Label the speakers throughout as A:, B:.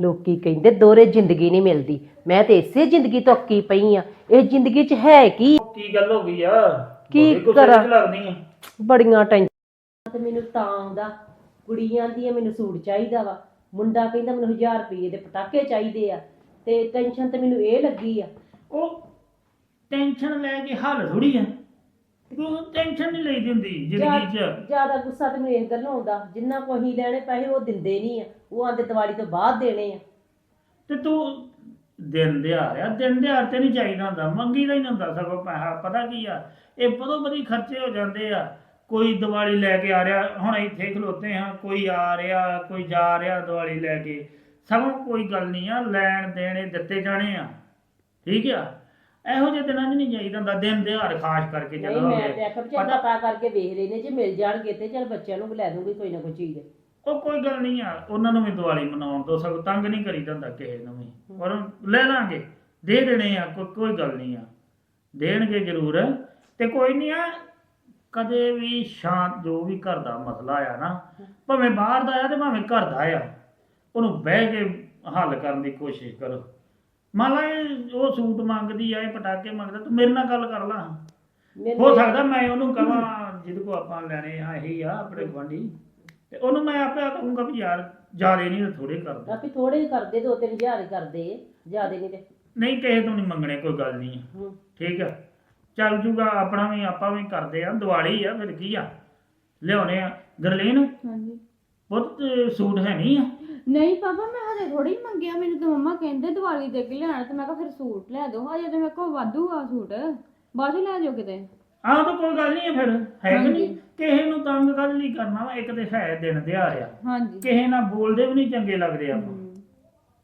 A: ਲੋਕੀ ਕਹਿੰਦੇ ਦੋਰੇ ਜ਼ਿੰਦਗੀ ਨਹੀਂ ਮਿਲਦੀ। ਮੈਂ ਤੇ ਇਸੇ ਜ਼ਿੰਦਗੀ ਤੋਂ ਅੱਕੀ ਪਈ ਆ। ਇਹ ਜ਼ਿੰਦਗੀ 'ਚ ਹੈ ਕੀ?
B: ਕੀ ਗੱਲ ਹੋ ਗਈ ਆ?
A: ਕੀ
B: ਬੜੀ ਗੁੱਸੇ 'ਚ
A: ਕਰਾਂ?
B: ਲੱਗਦੀ ਆ।
A: ਬੜੀਆਂ ਟੈਨਸ਼ਨ ਤੇ ਮੈਨੂੰ ਤਾਂ ਆਉਂਦਾ। ਕੁੜੀਆਂ ਦੀ ਮੈਨੂੰ ਸੂਟ ਚਾਹੀਦਾ ਵਾ। ਮੁੰਡਾ ਕਹਿੰਦਾ ਮੈਨੂੰ 1000 ਰੁਪਏ ਦੇ ਪਟਾਕੇ ਚਾਹੀਦੇ ਆ। ਤੇ ਟੈਨਸ਼ਨ ਤੇ ਮੈਨੂੰ ਇਹ ਲੱਗੀ ਆ।
B: ਉਹ ਟੈਨਸ਼ਨ ਲੈ ਕੇ ਹੱਲ ਥੋੜੀ ਆ। ਤੂੰ ਟੈਨਸ਼ਨ ਨਹੀਂ ਲਈਦੀ ਹੁੰਦੀ ਜ਼ਿੰਦਗੀ 'ਚ।
A: ਜ਼ਿਆਦਾ ਗੁੱਸਾ ਤੇ ਮੈਨੂੰ ਇਸ ਗੱਲੋਂ ਆਉਂਦਾ ਜਿੰਨਾ ਕੋ ਅਸੀਂ ਲੈਣੇ ਪੈਸੇ ਉਹ ਦਿੰਦੇ ਨਹੀਂ ਆ ਉਹ ਆਂਦੇ ਦੀਵਾਲੀ ਤੋਂ ਬਾਅਦ ਦੇਣੇ ਆ।
B: ਤੇ ਤੂੰ ਦਿਨ ਦਿਹਾੜ ਆ ਦਿਨ ਦਿਹਾੜ ਤੇ ਨਹੀਂ ਚਾਹੀਦਾ ਹੁੰਦਾ ਮੰਗੀ ਦਾ ਹੀ ਨਹੀਂ ਹੁੰਦਾ ਸਗੋਂ ਪੈਸਾ ਪਤਾ ਕੀ ਆ ਇਹ ਬਦੋ ਬਦੀ ਖਰਚੇ ਹੋ ਜਾਂਦੇ ਆ। ਕੋਈ ਦੀਵਾਲੀ ਲੈ ਕੇ ਆ ਰਿਹਾ ਹੁਣ ਇੱਥੇ ਖਲੋਤੇ ਹਾਂ ਕੋਈ ਆ ਰਿਹਾ ਕੋਈ ਜਾ ਰਿਹਾ ਦੀਵਾਲੀ ਲੈ ਕੇ ਸਗੋਂ ਕੋਈ ਗੱਲ ਨਹੀਂ ਆ ਲੈਣ ਦੇਣੇ ਦਿੱਤੇ ਜਾਣੇ ਆ। ਠੀਕ ਆ? ਇਹੋ ਜਿਹੇ ਦਿਨਾਂ 'ਚ ਨਹੀਂ ਚਾਹੀਦਾ ਹੁੰਦਾ ਦਿਨ ਦਿਹਾੜ ਖਾਸ ਕਰਕੇ
A: ਨਹੀਂ
B: ਜਦੋਂ
A: ਮੈਂ
B: ਹੋਵੇ
A: ਤੇ ਆਖਿਆ ਵੀ ਚੱਲ
B: ਪਤਾ-
A: ਪਤਾ ਕਰਕੇ ਵੇਖ ਲੈਨੇ ਜੇ ਮਿਲ ਜਾਣਗੇ ਤੇ ਚੱਲ ਬੱਚਿਆਂ ਨੂੰ ਵੀ ਲੈ ਦੂੰਗੀ ਕੋਈ ਨਾ ਕੋਈ ਚੀਜ਼।
B: ਉਹ ਕੋਈ ਗੱਲ ਨਹੀਂ ਆ ਉਹਨਾਂ ਨੂੰ ਵੀ ਦੀਵਾਲੀ ਮਨਾਉਣ ਦੋ ਸਗੋਂ ਤੰਗ ਨਹੀਂ ਕਰੀਦਾ ਹੁੰਦਾ ਕਿਸੇ ਨੂੰ ਵੀ। ਪਰ ਲੈ ਲਾਂਗੇ ਦੇ ਦੇਣੇ ਆ ਕੋਈ ਕੋਈ ਗੱਲ ਨਹੀਂ ਆ। ਦੇਣਗੇ ਜ਼ਰੂਰ। ਤੇ ਕੋਈ ਨਹੀਂ ਆ ਕਦੇ ਵੀ ਸ਼ਾਂਤ ਜੋ ਵੀ ਘਰ ਦਾ ਮਸਲਾ ਆ ਨਾ ਭਾਵੇਂ ਬਾਹਰ ਦਾ ਆ ਤੇ ਭਾਵੇਂ ਘਰ ਦਾ ਆ ਉਹਨੂੰ ਬਹਿ ਕੇ ਹੱਲ ਕਰਨ ਦੀ ਕੋਸ਼ਿਸ਼ ਕਰੋ। ਮੰਨ ਲਾ ਇਹ ਉਹ ਸੂਟ ਮੰਗਦੀ ਆ ਇਹ ਪਟਾਕੇ ਮੰਗਦਾ ਤੂੰ ਮੇਰੇ ਨਾਲ ਗੱਲ ਕਰ ਲਾ। ਹੋ ਸਕਦਾ ਮੈਂ ਉਹਨੂੰ ਕਹਾਂ ਜਿਹਦੇ ਕੋ ਆਪਾਂ ਲੈਣੇ ਆ ਇਹੀ ਆ ਆਪਣੇ ਗੁਆਂਢੀ। ਤੇ ਉਹਨੂੰ ਮੈਂ ਆਪੇ ਕਹੂੰਗਾ ਵੀ ਯਾਰ ਜਿਆਦੇ ਨਹੀਂ ਥੋੜੇ ਕਰ ਦੇ।
A: ਆਪੇ ਥੋੜੇ ਹੀ ਕਰਦੇ ਦੋ ਤਿੰਨ ਹਜ਼ਾਰ ਹੀ ਕਰਦੇ ਜਿਆਦੇ ਨਹੀਂ ਤੇ।
B: ਨਹੀਂ ਕਿਸੇ ਤੋਂ ਨਹੀਂ ਮੰਗਣੇ ਕੋਈ ਗੱਲ ਨਹੀਂ।
A: ਹੂੰ।
B: ਠੀਕ ਆ। ਚੱਲ ਜੂਗਾ ਆਪਣਾ ਵੀ ਆਪਾਂ ਵੀ ਕਰਦੇ ਆ। ਦੀਵਾਲੀ ਆ ਫਿਰ ਕੀ ਆ? ਲਿਆਉਣੇ ਆ। ਗਰਲੀਨ?
C: ਹਾਂਜੀ।
B: ਪੁੱਤ ਸੂਟ ਹੈ ਨਹੀਂ ਆ?
C: ਨਹੀਂ ਪਾਪਾ ਮੈਂ ਹਜੇ ਥੋੜੀ ਮੰਗਿਆ ਮੈਨੂੰ ਤਾਂ ਮੰਮਾ ਕਹਿੰਦੇ ਦੀਵਾਲੀ ਦੇ ਕੇ ਲਿਆਣਾ ਤੇ ਮੈਂ ਕਿਹਾ ਫਿਰ ਸੂਟ ਲੈ ਦਿਓ। ਹਜੇ ਤੇ ਮੇਰੇ ਕੋਲ ਵਾਧੂ ਆ ਸੂਟ। ਬਾਅਦ ਚ ਲੈ ਜਾਓ ਕਿਤੇ।
B: ਆਹ ਤਾਂ ਕੋਈ ਗੱਲ ਨਹੀਂ ਆ ਫਿਰ ਹੈ ਕਿ ਨਹੀਂ?
C: ਹਾਂਜੀ।
B: ਕਿਸੇ ਨੂੰ ਤੰਗ ਕਰ ਲਈ ਕਰਨਾ ਵਾ ਇੱਕ ਤੇ ਹੈ ਦਿਨ ਦਿਹਾੜ ਆ।
C: ਹਾਂਜੀ।
B: ਕਿਸੇ ਨਾਲ ਬੋਲਦੇ ਵੀ ਨਹੀਂ ਚੰਗੇ ਲੱਗਦੇ ਆਪਾਂ।
C: ਹਮ,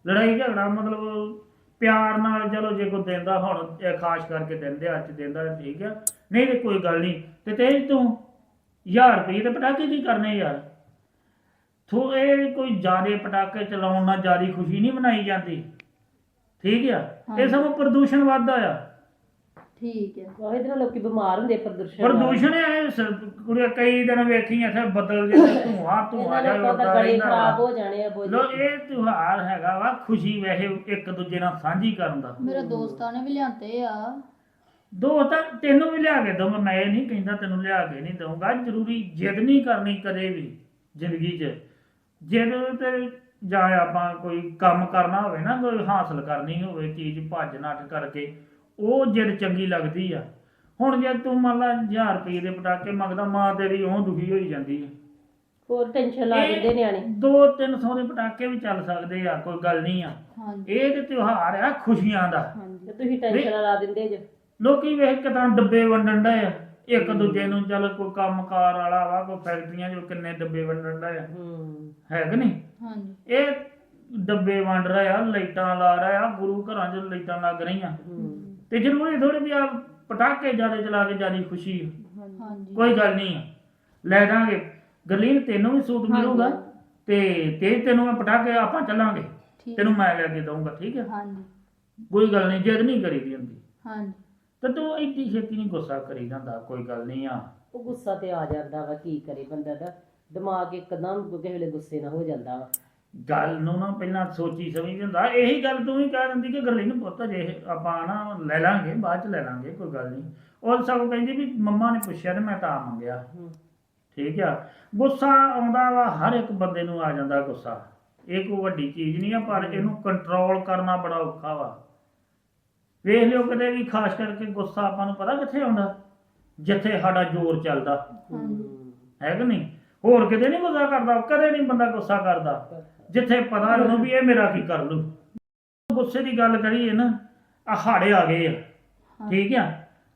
B: ਲੜਾਈ ਝਗੜਾ ਮਤਲਬ ਪਿਆਰ ਨਾਲ ਚਲੋ ਜੇ ਕੋਈ ਦਿੰਦਾ ਹੁਣ ਇਹ ਖਾਸ ਕਰਕੇ ਦਿੰਦੇ ਅੱਜ ਦਿੰਦਾ ਤਾਂ ਠੀਕ ਆ। ਨਹੀਂ ਤੇ ਕੋਈ ਗੱਲ ਨਹੀਂ। ਤੇ ਤੇਜ ਤੂੰ 1000 ਰੁਪਏ ਤੇ ਪਟਾਕੇ ਕੀ ਕਰਨੇ ਯਾਰ? ਥੋ ਇਹ ਕੋਈ ਜ਼ਿਆਦੇ ਪਟਾਕੇ ਚਲਾਉਣ ਨਾਲ ਜ਼ਿਆਦੀ ਖੁਸ਼ੀ ਨਹੀਂ ਮਨਾਈ ਜਾਂਦੀ। ਠੀਕ ਆ? ਇਹ। ਸਭ ਪ੍ਰਦੂਸ਼ਣ ਵੱਧਦਾ ਆ।
C: ਠੀਕ ਹੈ
A: ਉਹ ਇਹਦੇ ਨਾਲ ਲੋਕੀ ਬਿਮਾਰ ਹੁੰਦੇ ਪ੍ਰਦੂਸ਼ਣ ਨਾਲ।
B: ਪ੍ਰਦੂਸ਼ਣ ਇਹ ਸ- ਕੁੜੀਆਂ ਕਈ ਦਿਨ ਵੇਖੀਆਂ ਇੱਥੇ ਬੱਦਲ ਜਿਹੜੇ ਧੂਆਂ ਧੂਆਂ
A: ਇਹਨਾਂ
B: ਜਿਹਾ
A: ਲੋਕਾਂ ਦਾ
B: ਉੱਡਦਾ
A: ਗਲੇ
B: ਰਹਿੰਦਾ
A: ਖਰਾਬ
B: ਵਾ।
A: ਹੋ ਜਾਣੇ ਆ ਬੋਝ
B: ਲੋ ਇਹ ਤਿਉਹਾਰ ਹੈਗਾ ਵਾ ਖੁਸ਼ੀ ਵੈਸੇ ਇੱਕ ਦੂਜੇ ਨਾਲ ਸਾਂਝੀ ਕਰਨ ਦਾ।
C: ਮੇਰੇ ਦੋਸਤਾਂ ਨੇ ਵੀ ਲਿਆਂਦੇ ਆ।
B: ਦੋਸਤ ਤੈਨੂੰ ਵੀ ਲਿਆ ਕੇ ਦਊਂਗਾ ਮੈਂ ਇਹ ਨਹੀਂ ਕਹਿੰਦਾ ਤੈਨੂੰ ਲਿਆ ਕੇ ਨਹੀਂ ਦਊਂਗਾ ਜ਼ਰੂਰੀ ਜਿੱਦ ਨਹੀਂ ਕਰਨੀ ਕਦੇ ਵੀ ਜ਼ਿੰਦਗੀ 'ਚ। ਜਿੱਦ ਤੇ ਜਾਂ ਆਪਾਂ ਕੋਈ ਕੰਮ ਕਰਨਾ ਹੋਵੇ ਨਾ ਕੋਈ ਹਾਸਲ ਕਰਨੀ ਹੋਵੇ ਚੀਜ਼ ਭੱਜ ਨੱਠ ਕਰਕੇ ਉਹ ਜਿੱਦ ਚੰਗੀ ਲੱਗਦੀ ਆ। ਹੁਣ ਜੇ ਤੂੰ ਮੰਨ ਲਾ 1000 ਰੁਪਏ ਦੇ ਪਟਾਕੇ ਮੰਗਦਾ ਮਾਂ ਤੇਰੀ ਉਹ ਦੁਖੀ ਹੋਈ ਜਾਂਦੀ ਹੈ
A: ਹੋਰ ਟੈਨਸ਼ਨ ਲਾ
B: ਇਹ
A: ਦਿੰਦੇ ਨਿਆਣੇ
B: 2-300 ਦੇ ਪਟਾਕੇ ਵੀ ਚੱਲ ਸਕਦੇ ਆ ਕੋਈ ਗੱਲ ਨਹੀਂ ਆ।
C: ਹਾਂਜੀ।
B: ਇਹ ਤੇ ਤਿਉਹਾਰ ਆ ਖੁਸ਼ੀਆਂ ਦਾ।
C: ਹਾਂਜੀ।
A: ਤੇ ਤੁਸੀਂ ਟੈਨਸ਼ਨ ਲਾ ਦਿੰਦੇ ਜੇ।
B: ਲੋਕੀ ਵੇਖ ਕੇ ਤਾਂ ਡੱਬੇ ਵੰਡਣ ਦਾ ਆ। ਇੱਕ ਦੂਜੇ ਨੂੰ ਚੱਲ ਕੋਈ ਕੰਮਕਾਰ ਵਾਲਾ ਵਾ ਕੋਈ ਫੈਕਟਰੀਆਂ 'ਚ ਕਿੰਨੇ ਡੱਬੇ ਵੰਡਣ ਦਾ ਆ।
A: ਹੂੰ।
B: ਹੈ ਕਿ ਨਹੀਂ?
C: ਹਾਂਜੀ।
B: ਇਹ ਡੱਬੇ ਵੰਡ ਰਿਹਾ ਲਾਈਟਾਂ ਲਾ ਰਿਹਾ ਗੁਰੂ ਘਰਾਂ 'ਚ ਲਾਈਟਾਂ ਲੱਗ ਰਹੀਆਂ।
A: ਹੂੰ।
B: ਤੇ ਜ਼ਰੂਰੀ ਥੋੜੀ ਵੀ ਆ ਪਟਾਕੇ ਜ਼ਿਆਦਾ ਚਲਾ ਕੇ ਜਿਆਦੀ ਖੁਸ਼ੀ
C: ਹਾਂਜੀ।
B: ਕੋਈ ਗੱਲ ਨਹੀਂ ਆ। ਲੈ ਦਾਂਗੇ ਗਰਲੀਨ ਤੈਨੂੰ ਵੀ ਸੂਟ ਮਿਲੂਗਾ ਤੇ ਤੇ ਤੈਨੂੰ ਮੈਂ ਪਟਾਕੇ ਆਪਾਂ ਚੱਲਾਂਗੇ।
C: ਠੀਕ।
B: ਤੈਨੂੰ ਮੈਂ ਲੈ ਕੇ ਦਊਂਗਾ ਠੀਕ ਹੈ
C: ਹਾਂਜੀ।
B: ਕੋਈ ਗੱਲ ਨਹੀਂ ਜਿੱਦ ਨਹੀਂ ਕਰੀਦੀ ਹੁੰਦੀ।
C: ਹਾਂਜੀ।
B: ਤੇ ਤੂੰ ਇੰਨੀ ਛੇਤੀ ਨਹੀਂ ਗੁੱਸਾ ਕਰੀ ਜਾਂਦਾ ਕੋਈ ਗੱਲ ਨਹੀਂ ਆ।
A: ਉਹ ਗੁੱਸਾ ਤੇ ਆ ਜਾਂਦਾ ਵਾ ਕੀ ਕਰੇ ਬੰਦਾ ਦਾ ਦਿਮਾਗ ਇੱਕਦਮ ਕਿਸੇ ਵੇਲੇ ਗੁੱਸੇ ਨਾਲ ਹੋ ਜਾਂਦਾ ਵਾ।
B: ਗੱਲ ਨੂੰ ਨਾ ਪਹਿਲਾਂ ਸੋਚੀ ਸਮਝੀ ਹੁੰਦਾ। ਇਹੀ ਗੱਲ ਤੂੰ ਹੀ ਕਹਿ ਦਿੰਦੀ ਕਿ ਗੱਲੀ ਨੂੰ ਪੁੱਤ ਜੇ ਆਪਾਂ ਨਾ ਲੈ ਲਾਂਗੇ ਬਾਅਦ ਚ ਲੈ ਲਾਂਗੇ ਕੋਈ ਗੱਲ ਨਹੀਂ। ਉਹ ਸਗੋਂ ਕਹਿੰਦੀ ਵੀ ਮੰਮਾ ਨੇ ਪੁੱਛਿਆ ਤੇ ਮੈਂ ਤਾਂ ਮੰਗਿਆ। ਠੀਕ ਆ। ਗੁੱਸਾ ਆਉਂਦਾ ਵਾ ਹਰ ਇੱਕ ਬੰਦੇ ਨੂੰ ਆ ਜਾਂਦਾ ਗੁੱਸਾ। ਇਹ ਕੋਈ ਵੱਡੀ ਚੀਜ਼ ਨਹੀਂ ਆ ਪਰ ਇਹਨੂੰ ਕੰਟਰੋਲ ਕਰਨਾ ਬੜਾ ਔਖਾ ਵਾ। ਵੇਖ ਲਿਓ ਕਦੇ ਵੀ ਖਾਸ ਕਰਕੇ ਗੁੱਸਾ ਆਪਾਂ ਨੂੰ ਪਤਾ ਕਿੱਥੇ ਆਉਂਦਾ? ਜਿੱਥੇ ਸਾਡਾ ਜ਼ੋਰ ਚੱਲਦਾ। ਹੈ ਕਿ ਨਹੀਂ? ਹੋਰ ਕਿਤੇ ਨਹੀਂ ਗੁੱਸਾ ਕਰਦਾ ਕਦੇ ਨਹੀਂ ਬੰਦਾ ਗੁੱਸਾ ਕਰਦਾ। ਜਿੱਥੇ ਪਤਾ ਉਹਨੂੰ ਵੀ ਇਹ ਮੇਰਾ ਕੀ ਕਰ ਲੂ। ਗੁੱਸੇ ਦੀ ਗੱਲ ਕਰੀਏ ਨਾ ਆ ਹਾੜੇ ਆ ਗਏ ਆ। ਠੀਕ ਆ?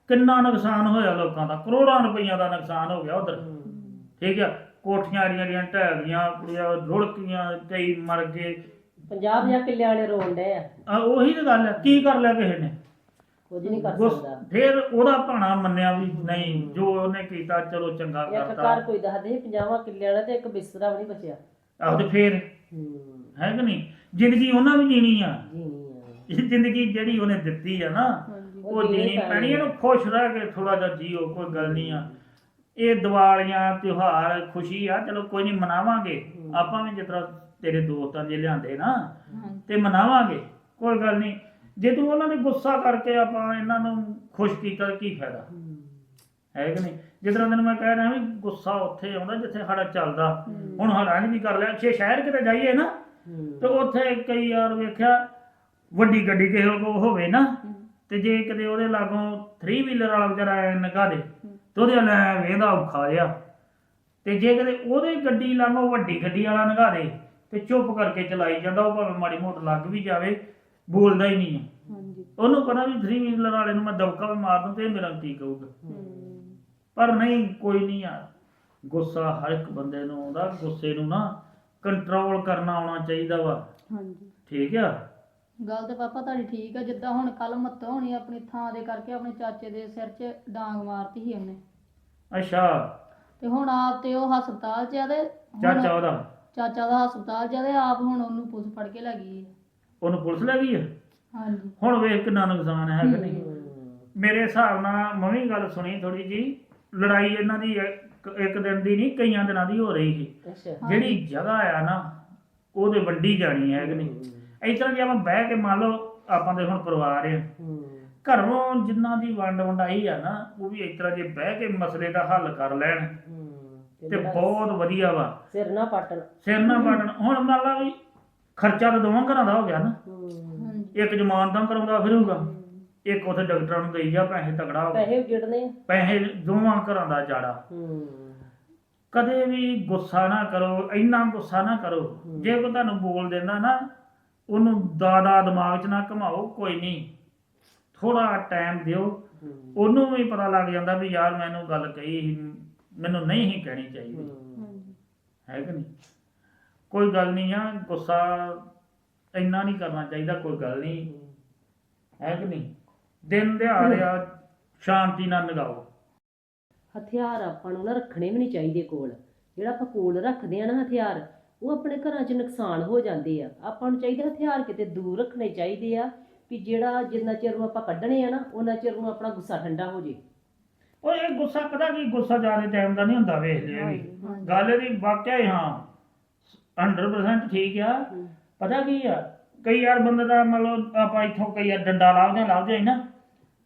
B: ਕਿੰਨਾ ਨੁਕਸਾਨ ਹੋਇਆ ਲੋਕਾਂ ਦਾ? ਕਰੋੜਾਂ ਰੁਪਈਆ ਦਾ ਨੁਕਸਾਨ ਹੋ ਗਿਆ ਉਧਰ। ਠੀਕ ਆ? ਕੋਠੀਆਂ ਰੀਆਂ ਰੀਆਂ ਢਹਿ ਗਈਆਂ ਕੁੜੀਆਂ ਰੁੜਕੀਆਂ ਕਈ ਮਰ ਗਏ।
A: 50 ਜਾਂ ਕਿੱਲਿਆਂ ਵਾਲੇ ਰੋਣ ਡਏ ਆ।
B: ਆ ਉਹੀ ਤਾਂ ਗੱਲ ਹੈ ਕੀ ਕਰ ਲਿਆ ਕਿਸੇ ਨੇ?
A: ਕੁਝ ਨਹੀਂ ਕਰ
B: ਗੁੱਸ-
A: ਸਕਦਾ।
B: ਫਿਰ ਉਹਦਾ ਭਾਣਾ ਮੰਨਿਆ ਵੀ ਨਹੀਂ ਜੋ ਉਹਨੇ ਕੀਤਾ ਚਲੋ ਚੰਗਾ
A: ਇੱਕ
B: ਕਰਤਾ।
A: ਘਰ ਕੋਈ ਦੱਸਦੇ ਸੀ 50 ਕਿੱਲਿਆਂ ਵਾਲਾ ਤੇ ਇੱਕ ਬਿਸਤਰਾ ਵੀ ਨਹੀਂ ਬਚਿਆ।
B: ਆਹ ਤੇ ਫੇਰ?
A: ਹੂੰ।
B: ਹੈ ਕਿ ਨਹੀਂ? ਜ਼ਿੰਦਗੀ ਉਹਨਾਂ ਵੀ ਜੀਣੀ ਆ। ਇਹ ਜ਼ਿੰਦਗੀ ਜਿਹੜੀ ਉਹਨੇ ਦਿੱਤੀ ਆ ਨਾ ਉਹ
A: ਜੀਣੀ
B: ਜੀਣੀ
A: ਪੈਣੀ
B: ਇਹਨੂੰ ਖੁਸ਼ ਰਹਿ ਕੇ ਥੋੜਾ ਜਿਹਾ ਜੀਓ ਕੋਈ ਗੱਲ ਨਹੀਂ ਆ। ਇਹ ਦੀਵਾਲੀਆਂ ਤਿਉਹਾਰ ਖੁਸ਼ੀ ਆ ਚਲੋ ਕੋਈ ਨਹੀਂ ਮਨਾਵਾਂਗੇ। ਆਪਾਂ ਵੀ ਜਿਸ ਤਰ੍ਹਾਂ ਤੇਰੇ ਦੋਸਤਾਂ ਜੇ ਲਿਆਂਦੇ ਨਾ ਤੇ ਮਨਾਵਾਂਗੇ ਕੋਈ ਗੱਲ ਨਹੀਂ। ਜੇ ਤੂੰ ਉਹਨਾਂ ਨੇ ਗੁੱਸਾ ਕਰਕੇ ਆਪਾਂ ਇਹਨਾਂ ਨੂੰ ਖੁਸ਼ ਕੀਤਾ ਕੀ ਫਾਇਦਾ? ਹੈ। ਕਿ ਨਹੀਂ? ਜਿਸ ਤਰ੍ਹਾਂ ਤੈਨੂੰ ਮੈਂ ਕਹਿ ਰਿਹਾ ਵੀ ਗੁੱਸਾ ਉੱਥੇ ਆਉਂਦਾ ਜਿੱਥੇ ਸਾਡਾ ਚੱਲਦਾ। ਹੁਣ ਨਹੀਂ ਵੀ ਕਰ ਲਿਆ ਛੇ ਸ਼ਹਿਰ ਕਿਤੇ ਜਾਈਏ ਨਾ ਤੇ ਉੱਥੇ ਕਈ ਯਾਰ ਵੇਖਿਆ ਵੱਡੀ ਗੱਡੀ ਕਿਸੇ ਕੋਲ ਹੋਵੇ ਨਾ ਤੇ ਜੇ ਕਿਤੇ ਉਹਦੇ ਲਾਗੋਂ 3 ਵੀਲਰ ਵਾਲਾ ਵਿਚਾਰਾ ਲੰਘਾ ਦੇ ਤੇ ਉਹਦੇ ਲੈ ਵੇਂਦਾ ਔਖਾ ਜਿਹਾ। ਤੇ ਜੇ ਕਿਤੇ ਉਹਦੇ ਗੱਡੀ ਲਾਗੋਂ ਵੱਡੀ ਗੱਡੀ ਵਾਲਾ ਲੰਘਾ ਦੇ ਤੇ ਚੁੱਪ ਕਰਕੇ ਚਲਾਈ ਜਾਂਦਾ ਉਹ ਭਾਵੇਂ ਮਾੜੀ ਮੋਟ ਲੱਗ ਵੀ ਜਾਵੇ ਬੋਲਦਾ ਹੀ ਨਹੀਂ ਹੈ
C: ਹਾਂਜੀ।
B: ਉਹਨੂੰ ਪਤਾ ਵੀ 3 ਵੀਲਰ ਵਾਲੇ ਨੂੰ ਮੈਂ ਦਬਕਾ ਵੀ ਮਾਰ ਦੂੰ ਤੇ ਇਹ ਮੇਰਾ ਕੀ ਕਹੂਗਾ ਪਰ ਨਹੀਂ ਕੋਈ ਨਹੀਂ ਯਾਰ। ਗੁੱਸਾ ਹਰ ਇੱਕ ਬੰਦੇ ਨੂੰ ਆਉਂਦਾ ਗੁੱਸੇ ਨੂੰ ਨਾ ਕੰਟਰੋਲ ਕਰਨਾ ਆਉਣਾ ਚਾਹੀਦਾ ਵਾ।
C: ਹਾਂਜੀ।
B: ਠੀਕ ਆ?
D: ਗੱਲ ਤੇ ਪਾਪਾ ਤੁਹਾਡੀ ਠੀਕ ਆ ਜਿੱਦਾਂ ਹੁਣ ਕੱਲ ਮੱਤਾ ਹੋਣੀ ਆਪਣੀ ਥਾਂ ਦੇ ਕਰਕੇ ਆਪਣੇ ਚਾਚੇ ਦੇ ਸਿਰ 'ਚ ਡਾਂਗ ਮਾਰਤੀ ਸੀ ਉਹਨੇ।
B: ਅੱਛਾ।
D: ਤੇ ਹੁਣ ਆਪ ਤੇ ਉਹ ਹਸਪਤਾਲ 'ਚ ਆ ਤੇ ਹੁਣ
B: ਚਾਚਾ ਉਹਦਾ?
D: ਚਾਚਾ ਦਾ ਹਸਪਤਾਲ 'ਚ ਆ ਤੇ ਆਪ ਹੁਣ ਉਹਨੂੰ ਪੁਲਿਸ ਫੜ ਕੇ ਲੈ ਗਈ ਹੈ।
B: ਉਹਨੂੰ ਪੁਲਿਸ ਲੈ ਗਈ ਆ?
D: ਹਾਂਜੀ।
B: ਹੁਣ ਵੇਖ ਕਿੰਨਾ ਨੁਕਸਾਨ ਹੈ ਕਿ ਨਹੀਂ। ਮੇਰੇ ਹਿਸਾਬ ਨਾਲ ਮੈਂ ਵੀ ਗੱਲ ਸੁਣੀ ਥੋੜੀ ਜੀ ਲੜਾਈ ਇਹਨਾਂ ਦੀ ਇੱਕ ਇੱਕ ਦਿਨ ਦੀ ਨਹੀਂ ਕਈਆਂ ਦਿਨਾਂ ਦੀ ਹੋ ਰਹੀ ਸੀ।
A: ਅੱਛਾ।
B: ਜਿਹੜੀ ਜਗ੍ਹਾ ਆ ਨਾ ਉਹਦੇ ਵੰਡੀ ਜਾਣੀ ਹੈ ਕਿ ਨਹੀਂ। ਇਸ ਤਰ੍ਹਾਂ ਜੇ ਆਪਾਂ ਬਹਿ ਕੇ ਮੰਨ ਲਓ ਆਪਾਂ ਦੇ ਹੁਣ ਪਰਿਵਾਰ ਆ। ਘਰੋਂ ਜਿੰਨਾਂ ਦੀ ਵੰਡ ਵੰਡਾਈ ਆ ਨਾ ਉਹ ਵੀ ਇਸ ਤਰ੍ਹਾਂ ਜੇ ਬਹਿ ਕੇ ਮਸਲੇ ਦਾ ਹੱਲ ਕਰ ਲੈਣ। ਤੇ ਬਹੁਤ ਵਧੀਆ ਵਾ।
A: ਸਿਰ ਨਾ ਪਟਣ।
B: ਸਿਰ ਨਾ ਪਾੜਨ ਹੁਣ ਮੰਨ ਲਾ ਵੀ ਖਰਚਾ ਤਾਂ ਦੋਵਾਂ ਘਰਾਂ ਦਾ ਹੋ ਗਿਆ ਨਾ। ਇੱਕ ਜ਼ਮਾਨਤਾਂ ਕਰਾਉਂਦਾ ਫਿਰੂਗਾ ਇੱਕ ਉਥੇ ਡਾਕਟਰਾਂ ਨੂੰ ਦੇਈ ਜਾ ਪੈਸੇ ਤਗੜਾ ਹੋ
A: ਪੈਸੇ ਉਜੜਨੇ।
B: ਪੈਸੇ ਦੋਵਾਂ ਘਰਾਂ ਦਾ ਜਾੜਾ। ਕਦੇ ਵੀ ਗੁੱਸਾ ਨਾ ਕਰੋ ਇੰਨਾ ਗੁੱਸਾ ਨਾ ਕਰੋ। ਜੇ ਕੋਈ ਤੁਹਾਨੂੰ ਬੋਲ ਦਿੰਦਾ ਨਾ ਉਹਨੂੰ ਦਾਦਾ ਦਿਮਾਗ 'ਚ ਨਾ ਘਮਾਓ ਕੋਈ ਨਹੀਂ ਥੋੜਾ ਟਾਈਮ ਦਿਓ। ਉਹਨੂੰ ਵੀ ਪਤਾ ਲੱਗ ਜਾਂਦਾ ਵੀ ਯਾਰ ਮੈਨੂੰ ਗੱਲ ਕਹੀ ਸੀ, ਮੈਨੂੰ ਨਹੀਂ ਹੀ ਕਹਿਣੀ ਚਾਹੀਦੀ। ਹੈ ਕਿ ਨਹੀਂ? ਕੋਈ ਗੱਲ ਨਹੀਂ ਆ ਗੁੱਸਾ ਇੰਨਾ ਨਹੀਂ ਕਰਨਾ ਚਾਹੀਦਾ ਕੋਈ ਗੱਲ ਨਹੀਂ। ਹੈ ਕਿ ਨਹੀਂ? ਦਿਨ ਦਿਹਾੜਿਆ ਸ਼ਾਂਤੀ ਨਾਲ ਲਗਾਓ
A: ਹਥਿਆਰ ਆਪਾਂ ਨੂੰ ਨਾ ਰੱਖਣੇ ਵੀ ਨਹੀਂ ਚਾਹੀਦੇ ਕੋਲ। ਜਿਹੜਾ ਆਪਾਂ ਕੋਲ ਰੱਖਦੇ ਆ ਨਾ ਹਥਿਆਰ ਉਹ ਆਪਣੇ ਘਰਾਂ 'ਚ ਨੁਕਸਾਨ ਹੋ ਜਾਂਦੇ ਆ। ਆਪਾਂ ਨੂੰ ਚਾਹੀਦਾ ਹਥਿਆਰ ਕਿਤੇ ਦੂਰ ਰੱਖਣੇ ਚਾਹੀਦੇ ਆ ਵੀ ਜਿਹੜਾ ਜਿੰਨਾ ਚਿਰ ਨੂੰ ਆਪਾਂ ਕੱਢਣੇ ਆ ਨਾ ਉਹਨਾਂ ਚਿਰ ਨੂੰ ਆਪਣਾ ਗੁੱਸਾ ਠੰਡਾ ਹੋ ਜੇ।
B: ਉਹ ਇਹ ਗੁੱਸਾ ਪਤਾ ਕੀ ਗੁੱਸਾ ਜ਼ਿਆਦਾ ਟਾਈਮ ਦਾ ਨਹੀਂ ਹੁੰਦਾ ਵੇਖ ਲਿਆ ਵੀ। ਗੱਲ ਇਹਦੀ ਵਾਕਿਆ ਹੀ ਹਾਂ। 100% ਠੀਕ ਆ। ਪਤਾ ਕੀ ਆ? ਕਈ ਯਾਰ ਬੰਦੇ ਦਾ ਮਤਲਬ ਆਪਾਂ ਇੱਥੋਂ ਕਈ ਯਾਰ ਡੰਡਾ ਲਾਉਂਦੇ ਲਾਉਂਦੇ ਨਾ।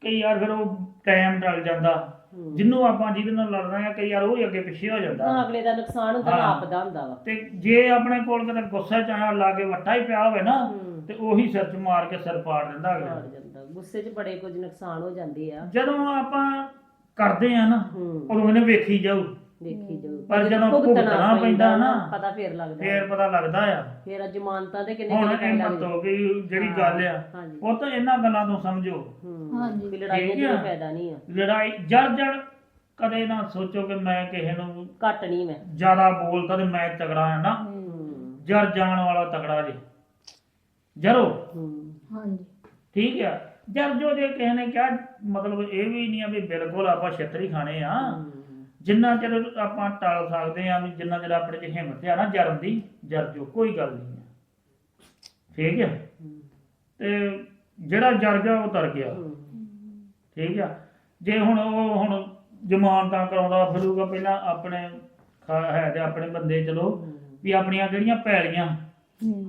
B: ਕਈ ਯਾਰ ਫਿਰ ਉਹ ਟਾਈਮ ਟਲ ਜਾਂਦਾ। ਜਿੰਨੂੰ ਆਪਾਂ ਜਿਹਦੇ ਨਾਲ ਲੜਨਾ ਆ ਕਈ ਯਾਰ ਉਹ ਹੀ ਅੱਗੇ ਪਿੱਛੇ ਹੋ ਜਾਂਦਾ।
A: ਤਾਂ ਅਗਲੇ ਦਾ ਨੁਕਸਾਨ ਹੁੰਦਾ ਨਾ
B: ਹਾਂ।
A: ਆਪ ਦਾ ਹੁੰਦਾ ਵਾ।
B: ਤੇ ਜੇ ਆਪਣੇ ਕੋਲ ਕਿਤੇ ਗੁੱਸੇ ਚ ਆਇਆ ਲਾਗੇ ਵੱਟਾ ਹੀ ਪਿਆ ਹੋਵੇ ਨਾ
A: ਹੂੰ।
B: ਤੇ ਉਹੀ ਸਿਰ ਚ ਮਾਰ ਕੇ ਸਿਰ ਪਾੜ ਦਿੰਦਾ ਅਗਲੇ
A: ਜਾਂਦਾ। ਗੁੱਸੇ 'ਚ ਬੜੇ ਕੁਝ ਨੁਕਸਾਨ ਹੋ ਜਾਂਦੇ ਆ।
B: ਜਦੋਂ ਆਪਾਂ ਕਰਦੇ ਆ ਨਾ
A: ਹੂੰ।
B: ਉਦੋਂ ਇਹਨੇ ਵੇਖੀ ਜਾਊ।
A: ਦੇਖੀ ਜਾਓ
B: ਪਰ ਜਦੋਂ ਭੁਗਤਣਾ ਪੈਂਦਾ ਨਾ,
A: ਪਤਾ ਫੇਰ ਲੱਗਦਾ।
B: ਫੇਰ ਪਤਾ ਲੱਗਦਾ ਆ।
A: ਫੇਰ ਜ਼ਮਾਨਤਾਂ ਤੇ ਕਿੰਨੇ
B: ਹੁਣ
A: ਕਿੰਨੇ
B: ਇਹ
A: ਟਾਈਮ
B: ਮਤ
A: ਲੱਗਦੇ।
B: ਹੋ ਗਈ ਜਿਹੜੀ ਗੱਲ ਆ
A: ਹਾਂਜੀ।
B: ਉਹ ਤਾਂ ਇਹਨਾਂ ਗੱਲਾਂ ਤੋਂ ਸਮਝੋ।
A: ਹੂੰ
D: ਹਾਂਜੀ।
A: ਵੀ ਲੜਾਈਆਂ
B: ਠੀਕ
A: ਦਾ
B: ਆ।
A: ਫਾਇਦਾ ਨਹੀਂ ਆ।
B: ਲੜਾਈ ਜੜ ਜੜ ਕਦੇ ਨਾ ਸੋਚੋ ਕਿ ਮੈਂ ਕਿਸੇ ਨੂੰ
A: ਘੱਟ ਨਹੀਂ ਮੈਂ।
B: ਜ਼ਿਆਦਾ ਬੋਲਦਾ ਤੇ ਮੈਂ ਤਗੜਾ ਆ ਨਾ।
A: ਹੂੰ।
B: ਜਰ ਜਾਣ ਵਾਲਾ ਤਗੜਾ ਜੇ। ਜਰੋ।
A: ਹੂੰ।
D: ਹਾਂਜੀ।
B: ਠੀਕ ਆ। ਜਦ ਜੋ ਜੇ ਕਿਸੇ ਨੇ ਕਿਹਾ ਮਤਲਬ ਇਹ ਵੀ ਨਹੀਂ ਆ ਵੀ ਬਿਲਕੁਲ ਆਪਾਂ ਛਿੱਤਰ ਹੀ ਖਾਣੇ ਆ। ਜਿੰਨਾ ਚਿਰ ਆਪਾਂ ਟਾਲ ਸਕਦੇ ਆ ਵੀ ਜਿੰਨਾ ਚਿਰ ਆਪਣੇ ਚ ਹਿੰਮਤ ਆ ਨਾ ਜਰਨ ਦੀ ਜਰ ਜੋ ਕੋਈ ਗੱਲ ਨਹੀਂ ਆ ਠੀਕ ਆ ਤੇ ਜਿਹੜਾ ਜਰ ਗਿਆ ਉਹ ਤਰ ਗਿਆ। ਠੀਕ ਆ? ਜੇ ਹੁਣ ਉਹ ਹੁਣ ਜ਼ਮਾਨਤਾਂ ਕਰਾਉਂਦਾ ਫਿਰੂਗਾ ਪਹਿਲਾਂ ਆਪਣੇ ਖਾ- ਹੈ ਤੇ ਆਪਣੇ ਬੰਦੇ ਚਲੋ ਵੀ ਆਪਣੀਆਂ ਕਿਹੜੀਆਂ ਪੈਲੀਆਂ?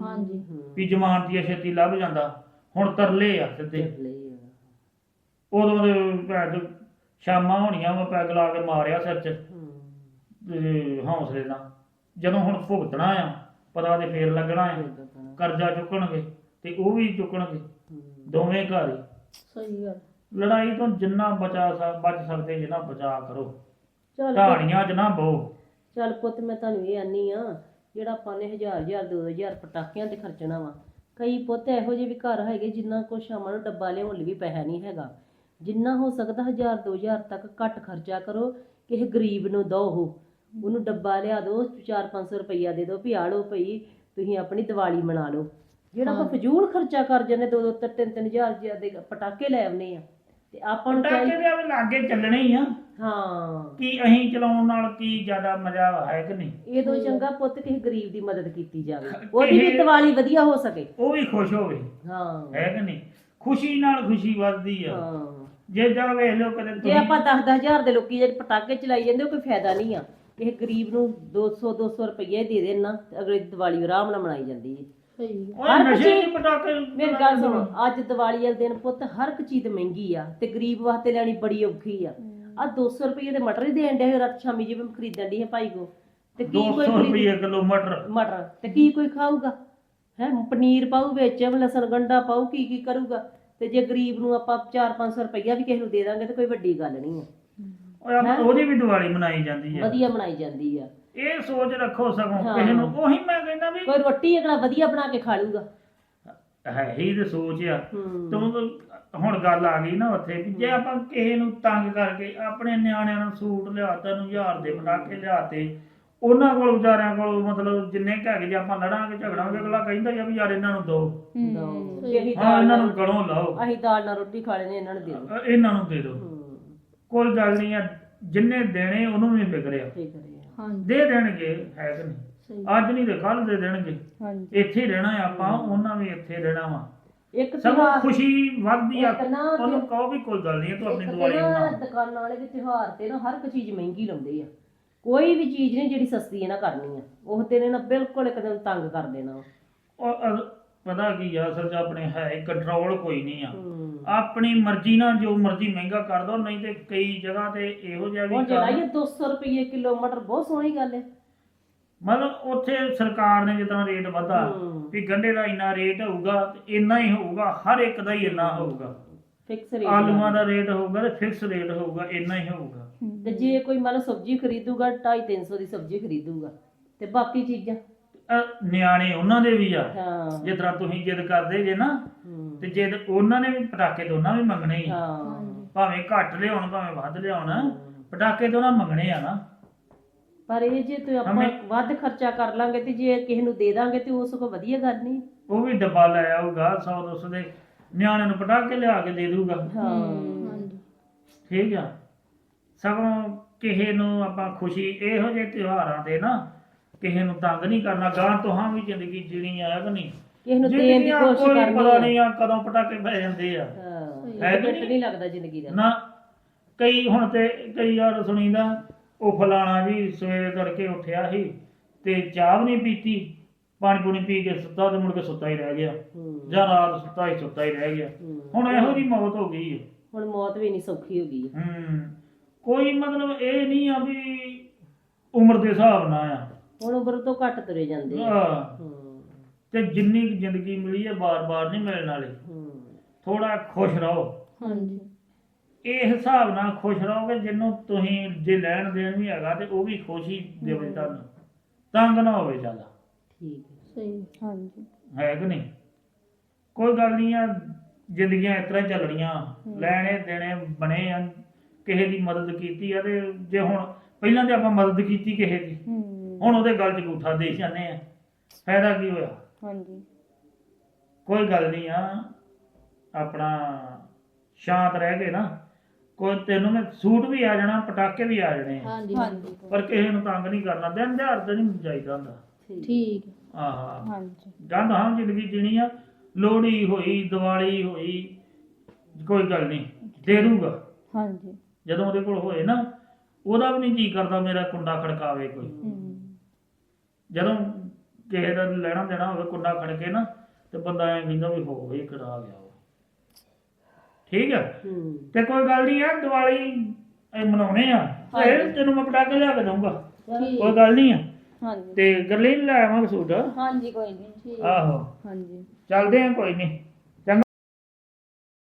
D: ਹਾਂਜੀ।
B: ਵੀ ਜ਼ਮਾਨਤੀ ਛੇਤੀ ਲੱਭ ਜਾਂਦਾ। ਹੁਣ ਤਰਲੇ ਆ ਸਿੱਧੇ। ਉਦੋਂ ਦੇ ਭੈਣ ਚੋ ਸ਼ਾਮਾਂ ਹੋਣੀਆਂ ਵਾ ਪੈਗ ਲਾ ਕੇ ਮਾਰਿਆ ਸਿਰ 'ਚ। ਤੇ ਹੌਸਲੇ ਨਾਲ। ਜਦੋਂ ਹੁਣ ਭੁਗਤਣਾ ਆ ਪਤਾ ਤੇ ਫੇਰ ਲੱਗਣਾ ਆ। ਕਰਜ਼ਾ ਚੁੱਕਣਗੇ ਤੇ ਉਹ ਵੀ ਚੁੱਕਣਗੇ। ਦੋਵੇਂ ਘਰ ਹੀ।
D: ਸਹੀ ਗੱਲ।
B: ਲੜਾਈ ਤੋਂ ਜਿੰਨਾ ਬਚਾ ਸਕ ਬਚ ਸਕਦੇ ਜਿੰਨਾ ਬਚਾ ਕਰੋ।
A: ਚੱਲ
B: ਢਾਣੀਆਂ 'ਚ ਨਾ ਬਹੁ।
A: ਚੱਲ ਪੁੱਤ ਮੈਂ ਤੁਹਾਨੂੰ ਇਹ ਆਨੀ ਆ ਜਿਹੜਾ ਆਪਾਂ ਨੇ ਹਜ਼ਾਰ ਹਜ਼ਾਰ ਦੋ ਹਜ਼ਾਰ ਪਟਾਕਿਆਂ ਤੇ ਖਰਚਣਾ ਵਾ। ਕਈ ਪੁੱਤ ਇਹੋ ਜਿਹੇ ਵੀ ਘਰ ਹੈਗੇ ਜਿੰਨਾ ਕੋ ਸ਼ਾਮਾਂ ਨੂੰ ਡੱਬਾ ਲਿਆਉਣ ਲਈ ਵੀ ਪੈਸਾ ਨਹੀਂ ਹੈਗਾ। ਜਿੰਨਾ ਹੋ ਸਕਦਾ ਹਜ਼ਾਰ ਦੋ ਹਜ਼ਾਰ ਤੱਕ ਘੱਟ ਖਰਚਾ ਕਰੋ ਕਿਸੇ ਗਰੀਬ ਨੂੰ ਦੋ ਉਹ। ਉਹਨੂੰ ਡੱਬਾ ਲਿਆ ਦਿਓ 4-500 ਰੁਪਈਆ ਦੇ ਦਿਓ ਵੀ ਆ ਲਓ ਭਈ ਤੁਸੀਂ ਆਪਣੀ ਦੀਵਾਲੀ ਮਨਾ ਲਓ। ਜਿਹੜਾ ਆਪਾਂ ਫਜ਼ੂਲ ਖਰਚਾ ਕਰ ਜਾਂਦੇ ਦੋ ਦੋ ਤਿੰਨ ਤਿੰਨ ਹਜ਼ਾਰ ਦੇ ਪਟਾਕੇ ਲੈ ਆਉਨੇ ਆ। ਤੇ ਆਪਾਂ ਨੂੰ
B: ਪਟਾਕੇ
A: ਚਾਹੀ
B: ਦੇ ਆਵੇ ਲਾਗੇ ਚੱਲਣੇ ਹੀ ਆ।
A: ਹਾਂ।
B: ਕੀ ਅਹੀਂ ਚਲਾਉਣ ਨਾਲ ਕੀ ਜ਼ਿਆਦਾ ਮਜ਼ਾ ਹੈ ਕਿ ਨਹੀਂ?
A: ਇਹ ਤੋਂ ਚੰਗਾ ਪੁੱਤ ਕਿਸੇ ਗਰੀਬ ਦੀ ਮਦਦ ਕੀਤੀ ਜਾਵੇ। ਉਹਦੀ ਵੀ ਦੀਵਾਲੀ ਵਧੀਆ ਹੋ ਸਕੇ।
B: ਉਹ ਵੀ ਖੁਸ਼ ਹੋਵੇ।
A: ਹਾਂ।
B: ਹੈ ਕਿ ਨਹੀਂ? ਖੁਸ਼ੀ ਨਾਲ ਖੁਸ਼ੀ ਵੱਧਦੀ ਆ।
A: ਹਾਂ।
B: ਜੇ ਜਾ ਵੇਖ ਲਓ ਕਦੇ
A: ਜੇ
B: ਤੁਸੀਂ
A: ਆਪਾਂ 10 ਹਜ਼ਾਰ ਦੇ ਲੋਕੀ ਜਿਹੜੇ ਪਟਾਕੇ ਚਲਾਈ ਜਾਂਦੇ ਉਹ ਕੋਈ ਫਾਇਦਾ ਨਹੀਂ ਆ। ਕਿਸੇ ਗਰੀਬ ਨੂੰ 200 200 ਰੁਪਏ ਦੇ ਦੇਣ ਨਾ ਤੇ ਅਗਲੇ ਦੀਵਾਲੀ ਆਰਾਮ ਨਾਲ ਮਨਾਈ ਜਾਂਦੀ ਹੈ
D: ਸਹੀ।
B: ਉਹ
A: ਹਰ
B: ਨਸ਼ੇ
A: ਚੀਜ਼-
B: ਦੀ ਪਟਾਕੇ
A: ਮੇਰੀ ਗੱਲ ਸੁਣੋ ਅੱਜ ਦੀਵਾਲੀ ਵਾਲੇ ਦਿਨ ਪੁੱਤ ਹਰ ਇੱਕ ਚੀਜ਼ ਮਹਿੰਗੀ ਆ ਤੇ ਗਰੀਬ ਵਾਸਤੇ ਲੈਣੀ ਬੜੀ ਔਖੀ ਆ। ਆ 200 ਰੁਪਏ ਦੇ ਮਟਰ ਹੀ ਦੇਣ ਦੇ ਰਾਤ ਸ਼ਾਮੀ ਜਿਵੇਂ ਖਰੀਦਣ ਦੀ ਹੈ ਭਾਈ ਕੋ ਤੇ ਕੀ ਕੋਈ
B: 200
A: ਖਰੀਦ
B: ਰੁਪਏ ਕਿਲੋ ਮਟਰ।
A: ਮਟਰ। ਤੇ ਕੀ ਕੋਈ ਖਾਊਗਾ? ਹੈ? ਪਨੀਰ ਪਾਊ ਵਿੱਚ ਲਸਣ ਗੰਡਾ ਪਾਊ ਕੀ ਕੀ ਕਰੂਗਾ? ਤੇ ਜੇ ਗਰੀਬ ਨੂੰ ਆਪਾਂ 4-500 ਰੁਪਈਆ ਵੀ ਕਿਸੇ ਨੂੰ ਦੇ ਦਾਂਗੇ ਤੇ ਕੋਈ ਵੱਡੀ ਗੱਲ ਨਹੀਂ ਆ।
B: ਉਹ ਆਪ- ਉਹਦੀ ਵੀ ਦੀਵਾਲੀ ਮਨਾਈ ਜਾਂਦੀ ਹੈ
A: ਵਧੀਆ ਬਣਾਈ ਜਾਂਦੀ ਆ।
B: ਇਹ ਸੋਚ ਰੱਖੋ ਸਗੋਂ
A: ਹਾਂ।
B: ਕਿਸੇ ਨੂੰ ਉਹੀ ਮੈਂ ਕਹਿੰਦਾ ਵੀ
A: ਕੋਈ ਰੋਟੀ ਅਗਲਾ ਵਧੀਆ ਬਣਾ ਕੇ ਖਾ ਲੂਗਾ।
B: ਹੈ ਹੀ ਤੇ ਸੋਚ ਆ।
A: ਹੂੰ।
B: ਤੂੰ ਤਾਂ ਹੁਣ ਗੱਲ ਆ ਗਈ ਨਾ ਉੱਥੇ ਵੀ ਜੇ ਆਪਾਂ ਕਿਸੇ ਨੂੰ ਤੰਗ ਕਰਕੇ ਆਪਣੇ ਨਿਆਣਿਆਂ ਨੂੰ ਸੂਟ ਲਿਆਤਾ ਨੂੰ ਹਜ਼ਾਰ ਦੇ ਪਟਾਕੇ ਲਿਆਤੇ ਉਹਨਾਂ ਕੋਲ ਵਿਚਾਰਿਆਂ ਕੋਲ ਮਤਲਬ ਜਿੰਨੇ ਕੁ ਹੈਗੇ ਜੇ ਆਪਾਂ ਲੜਾਂਗੇ ਝਗੜਾਂਗੇ ਅਗਲਾ ਕਹਿੰਦਾ ਯਾ ਵੀ ਯਾਰ ਇਹਨਾਂ ਨੂੰ ਦੋ।
A: ਲਓ, ਜੇ ਅਸੀਂ
B: ਹਾਂ
A: ਦਾਲ
B: ਇਹਨਾਂ ਨੂੰ ਗਲੋਂ ਲਾਓ।
A: ਅਸੀਂ ਦਾਲ ਨਾਲ ਰੋਟੀ ਖਾ ਲੈਣੇ ਇਹਨਾਂ ਨੂੰ ਦੇ ਦਿਓ।
B: ਅ, ਇਹਨਾਂ ਨੂੰ ਦੇ ਦਿਓ।
A: ਹੂੰ।
B: ਕੋਈ ਗੱਲ ਨਹੀਂ ਆ ਜਿੰਨੇ ਦੇਣੇ ਉਹਨੂੰ ਵੀ ਫਿਕਰ ਆ
A: ਠੀਕ ਹੈ
D: ਹਾਂਜੀ।
B: ਦੇ ਦੇਣਗੇ ਹੈ ਕਿ ਨਹੀਂ?
D: ਸਹੀ
B: ਅੱਜ ਨਹੀਂ ਤੇ ਕੱਲ ਦੇ ਦੇਣਗੇ।
C: ਹਾਂਜੀ।
B: ਇੱਥੇ ਹੀ ਰਹਿਣਾ ਆ ਆਪਾਂ ਉਹਨਾਂ ਵੀ ਇੱਥੇ ਰਹਿਣਾ ਵਾ।
A: ਇੱਕ
B: ਸਗੋਂ
A: ਤਿਉਹਾਰ
B: ਖੁਸ਼ੀ ਵੱਧਦੀ ਆ।
A: ਇੱਕ ਨਾ
B: ਉਹਨੂੰ ਕਹੋ ਵੀ ਕੋਈ ਗੱਲ ਨਹੀਂ ਤੂੰ ਆਪਣੀ
A: ਇੱਕ ਨਾ ਦੁਕਾਨਾਂ ਵਾਲੇ ਦੇ ਤਿਉਹਾਰ ਤੇ ਨਾ ਹਰ ਇੱਕ ਚੀਜ਼ ਮਹਿੰਗੀ ਲਾਉਂਦੇ ਆ। ਕੋਈ ਵੀ ਚੀਜ਼ ਨਹੀਂ ਜਿਹੜੀ ਸਸਤੀ ਇਹਨਾਂ ਕਰਨੀ ਆ। ਉਹ ਤੇ ਨਾ ਬਿਲਕੁਲ ਇੱਕਦਮ ਤੰਗ ਕਰ ਦੇਣਾ।
B: ਉਹ ਪਤਾ ਕੀ ਆ ਅਸਲ 'ਚ ਆਪਣੇ ਹੈ ਕੰਟਰੋਲ ਕੋਈ ਨਹੀਂ ਆ।
A: ਹੂੰ।
B: ਆਪਣੀ ਮਰਜ਼ੀ ਨਾਲ ਜੋ ਮਰਜ਼ੀ ਮਹਿੰਗਾ ਕਰ ਦੋ ਨਹੀਂ ਤੇ ਕਈ ਜਗ੍ਹਾ ਤੇ ਇਹੋ ਜਿਹਾ ਵੀ
A: ਹੁਣ ਜਿਹੜਾ
B: ਕੰਮ-
A: ਇਹ 200 ਰੁਪਏ ਕਿਲੋ ਮਟਰ ਬਹੁਤ ਸੋਹਣੀ ਗੱਲ ਹੈ
B: ਮਤਲਬ ਉੱਥੇ ਸਰਕਾਰ ਨੇ ਜਿੱਦਾਂ ਰੇਟ ਵਧਾ
A: ਹੂੰ।
B: ਵੀ ਗੰਢੇ ਦਾ ਇੰਨਾ ਰੇਟ ਹੋਊਗਾ ਤੇ ਇੰਨਾ ਹੀ ਹੋਊਗਾ ਹਰ ਇੱਕ ਦਾ ਹੀ ਇੰਨਾ ਹੋਊਗਾ।
A: ਫਿਕਸ ਰੇਟ
B: ਆਲੂਆਂ ਦਾ ਰੇਟ ਹੋਊਗਾ ਤੇ ਫਿਕਸ ਰੇਟ ਹੋਊਗਾ ਇੰਨਾ ਹੀ ਹੋਊਗਾ।
A: ਤੇ ਜੇ ਕੋਈ ਮੰਨ ਲਓ ਸਬਜ਼ੀ ਖਰੀਦੂਗਾ 2.5 300 ਦੀ ਸਬਜ਼ੀ ਖਰੀਦੂਗਾ ਤੇ ਬਾਕੀ ਚੀਜ਼ਾਂ।
B: ਨਿਆਣੇ ਉਹਨਾਂ ਦੇ ਵੀ ਆ।
A: ਹਾਂ।
B: ਜਿਸ ਤਰ੍ਹਾਂ ਤੁਸੀਂ ਜਿੱਦ ਕਰਦੇ ਜੇ ਨਾ ਤੇ ਜਿੱਦ ਉਹਨਾਂ ਨੇ ਵੀ ਪਟਾਕੇ ਤੋਂ ਉਹਨਾਂ ਵੀ ਮੰਗਣੇ ਹੀ ਆ।
A: ਹਾਂ।
B: ਭਾਵੇਂ ਘੱਟ ਲਿਆਉਣ ਭਾਵੇਂ ਵੱਧ ਲਿਆਉਣ ਪਟਾਕੇ ਤੋਂ ਉਹਨਾਂ ਮੰਗਣੇ ਆ ਨਾ।
A: ਪਰ ਇਹ ਜੇ ਤੇ ਆਪਾਂ
B: ਹਮੇ-
A: ਵੱਧ ਖਰਚਾ ਕਰ ਲਾਂਗੇ ਤੇ ਜੇ ਕਿਸੇ ਨੂੰ ਦੇ ਦਾਂਗੇ ਤੇ ਉਸ ਕੋ ਵਧੀਆ ਗੱਲ ਨਹੀਂ।
B: ਉਹ ਵੀ ਡੱਬਾ ਲੈ ਆਊਗਾ 100 200 ਦੇ। ਨਿਆਣਿਆਂ ਨੂੰ ਪਟਾਕੇ ਲਿਆ ਕੇ ਦੇ ਦੂਗਾ।
A: ਹਾਂ।
D: ਹਾਂਜੀ।
B: ਠੀਕ ਆ। ਸਗੋਂ ਕਿਸੇ ਨੂੰ ਆਪਾਂ ਖੁਸ਼ੀ ਇਹੋ ਜਿਹੇ ਤਿਉਹਾਰਾਂ ਤੇ ਨਾ ਕਿਸੇ ਨੂੰ ਤੰਗ ਨਹੀਂ ਕਰਨਾ ਗਾਂ ਤੋਂ ਹਾਂ ਵੀ ਜ਼ਿੰਦਗੀ ਜੀਣੀ ਆ ਕਿ ਨਹੀਂ।
A: ਕਿਸੇ ਨੂੰ ਦੇਣ ਦੀ
B: ਜ਼ਿੰਦਗੀਆਂ
A: ਕੋਸ਼ਿਸ਼
B: ਕੋਈ
A: ਕਰਨੀ
B: ਪਤਾ ਨਹੀਂ ਆ ਕਦੋਂ ਪਟਾਕੇ ਪੈ ਜਾਂਦੇ ਆ।
A: ਹਾਂ
B: ਹੈ ਕਿ ਨਹੀਂ?
A: ਨਹੀਂ ਲੱਗਦਾ ਜ਼ਿੰਦਗੀ ਦਾ।
B: ਨਾ ਕਈ ਹੁਣ ਤੇ ਕਈ ਵਾਰ ਸੁਣੀਦਾ ਉਹ ਫਲਾਣਾ ਜੀ ਸਵੇਰੇ ਤੜਕੇ ਉੱਠਿਆ ਸੀ ਤੇ ਚਾਹ ਵੀ ਨਹੀਂ ਪੀਤੀ ਪਾਣੀ ਪੂਣੀ ਪੀ ਕੇ ਸੁੱਤਾ ਤੇ ਮੁੜ ਕੇ ਸੁੱਤਾ ਹੀ ਰਹਿ ਗਿਆ।
A: ਹੂੰ।
B: ਜਾਂ ਰਾਤ ਸੁੱਤਾ ਹੀ ਸੁੱਤਾ ਹੀ ਰਹਿ ਗਿਆ।
A: ਹੂੰ।
B: ਹੁਣ ਇਹੋ ਜੀ ਮੌਤ ਹੋ ਗਈ ਹੈ।
A: ਹੁਣ ਮੌਤ ਵੀ ਨਹੀਂ ਸੌਖੀ ਹੋ ਗਈ। ਹੈ।
B: ਕੋਈ ਮਤਲਬ ਇਹ ਨਹੀਂ ਆ ਵੀ ਉਮਰ ਦੇ ਹਿਸਾਬ ਨਾਲ ਆ।
A: ਹੁਣ ਉਮਰ ਤੋਂ ਘੱਟ ਤੁਰੇ ਜਾਂਦੇ ਆ। ਹੂੰ।
B: ਤੇ ਜਿੰਨੀ ਕੁ ਜ਼ਿੰਦਗੀ ਮਿਲੀ ਹੈ ਬਾਰ-ਬਾਰ ਨਹੀਂ ਮਿਲਣ ਵਾਲੀ।
A: ਹੂੰ।
B: ਥੋੜਾ ਖੁਸ਼ ਰਹੋ।
D: ਹਾਂਜੀ।
B: ਇਹ ਹਿਸਾਬ ਨਾਲ ਖੁਸ਼ ਰਹੋਗੇ ਜਿੰਨੂੰ ਤੁਸੀਂ ਜੇ ਲੈਣ ਦੇਣ ਵੀ ਹੈਗਾ ਤੇ ਉਹ ਵੀ ਖੁਸ਼ੀ ਦੇਵੇ ਤੁਹਾਨੂੰ। ਤੰਗ ਨਾ ਹੋਵੇ ਜ਼ਿਆਦਾ।
A: ਠੀਕ ਹੈ।
D: ਸਹੀ।
C: ਹਾਂਜੀ।
B: ਹੈ ਕਿ ਨਹੀਂ? ਕੋਈ ਗੱਲ ਨਹੀਂ ਆ ਜ਼ਿੰਦਗੀਆਂ ਇਸ ਤਰ੍ਹਾਂ ਹੀ ਚੱਲਣੀਆਂ। ਲੈਣੇ ਦੇਣੇ ਬਣੇ ਆ। ਕਿਸੇ ਦੀ ਮਦਦ ਕੀਤੀ ਆ ਤੇ ਜੇ ਹੁਣ ਪਹਿਲਾਂ ਤੇ ਆਪਾਂ ਮਦਦ ਕੀਤੀ ਕਿਸੇ ਦੀ
C: ਹੂੰ।
B: ਹੁਣ ਉਹਦੇ ਗੱਲ 'ਚ ਅੰਗੂਠਾ ਦੇ ਜਾਂਦੇ ਆ। ਫਾਇਦਾ ਕੀ ਹੋਇਆ?
C: ਹਾਂਜੀ।
B: ਕੋਈ ਗੱਲ ਨਹੀਂ ਆ ਆਪਣਾ ਸ਼ਾਂਤ ਰਹਿ ਕੇ ਨਾ ਕੋਈ ਤੈਨੂੰ ਮੈਂ ਸੂਟ ਵੀ ਆ ਜਾਣਾ ਪਟਾਕੇ ਵੀ ਆ ਜਾਣੇ ਆ।
D: ਹਾਂਜੀ।
C: ਹਾਂਜੀ।
B: ਪਰ ਕਿਸੇ ਨੂੰ ਤੰਗ ਨਹੀਂ ਕਰਨਾ ਦਿਨ ਦਿਹਾੜ ਤੇ ਨਹੀਂ ਜਾਈਦਾ ਹੁੰਦਾ।
A: ਠੀਕ।
D: ਠੀਕ।
B: ਆਹਾ।
C: ਹਾਂਜੀ।
B: ਗੰਦ ਹਾਂ ਜ਼ਿੰਦਗੀ ਜੀਣੀ ਆ ਲੋਹੜੀ ਹੋਈ ਦੀਵਾਲੀ ਹੋਈ ਕੋਈ ਗੱਲ ਨਹੀਂ ਦੇ ਦੂੰਗਾ
C: ਹਾਂਜੀ।
B: ਜਦੋਂ ਉਹਦੇ ਕੋਲ ਹੋਏ ਨਾ ਉਹਦਾ ਵੀ ਨਹੀਂ ਜੀ ਕਰਦਾ ਮੇਰਾ ਕੁੰਡਾ ਖੜਕਾਵੇ ਕੋਈ।
C: ਹੂੰ।
B: ਜਦੋਂ ਕਿਸੇ ਦਾ ਲੈਣਾ ਦੇਣਾ ਹੋਵੇ ਕੁੰਡਾ ਖੜਕੇ ਨਾ ਤੇ ਬੰਦਾ ਐਂ ਕਹਿੰਦਾ ਵੀ ਹੋ ਗਈ ਕਰਾ ਗਿਆ ਉਹ। ਠੀਕ ਹੈ
A: ਹੂੰ।
B: ਤੇ ਕੋਈ ਗੱਲ ਨਹੀਂ ਆ ਦੀਵਾਲੀ ਇਹ ਮਨਾਉਣੇ ਆ। ਇਹ ਤੈਨੂੰ ਮੈਂ ਪਟਾਕੇ ਲਿਆ ਕੇ ਦਊਂਗਾ। ਕੋਈ ਗੱਲ ਨਹੀਂ ਆ।
C: ਹਾਂਜੀ।
B: ਤੇ ਗਰਲੀਨ ਲੈ ਆਵਾਂਗੇ ਸੂਟ।
C: ਹਾਂਜੀ ਕੋਈ ਨਹੀਂ।
B: ਆਹੋ।
C: ਹਾਂਜੀ।
B: ਚੱਲਦੇ ਆ ਕੋਈ ਨਹੀਂ।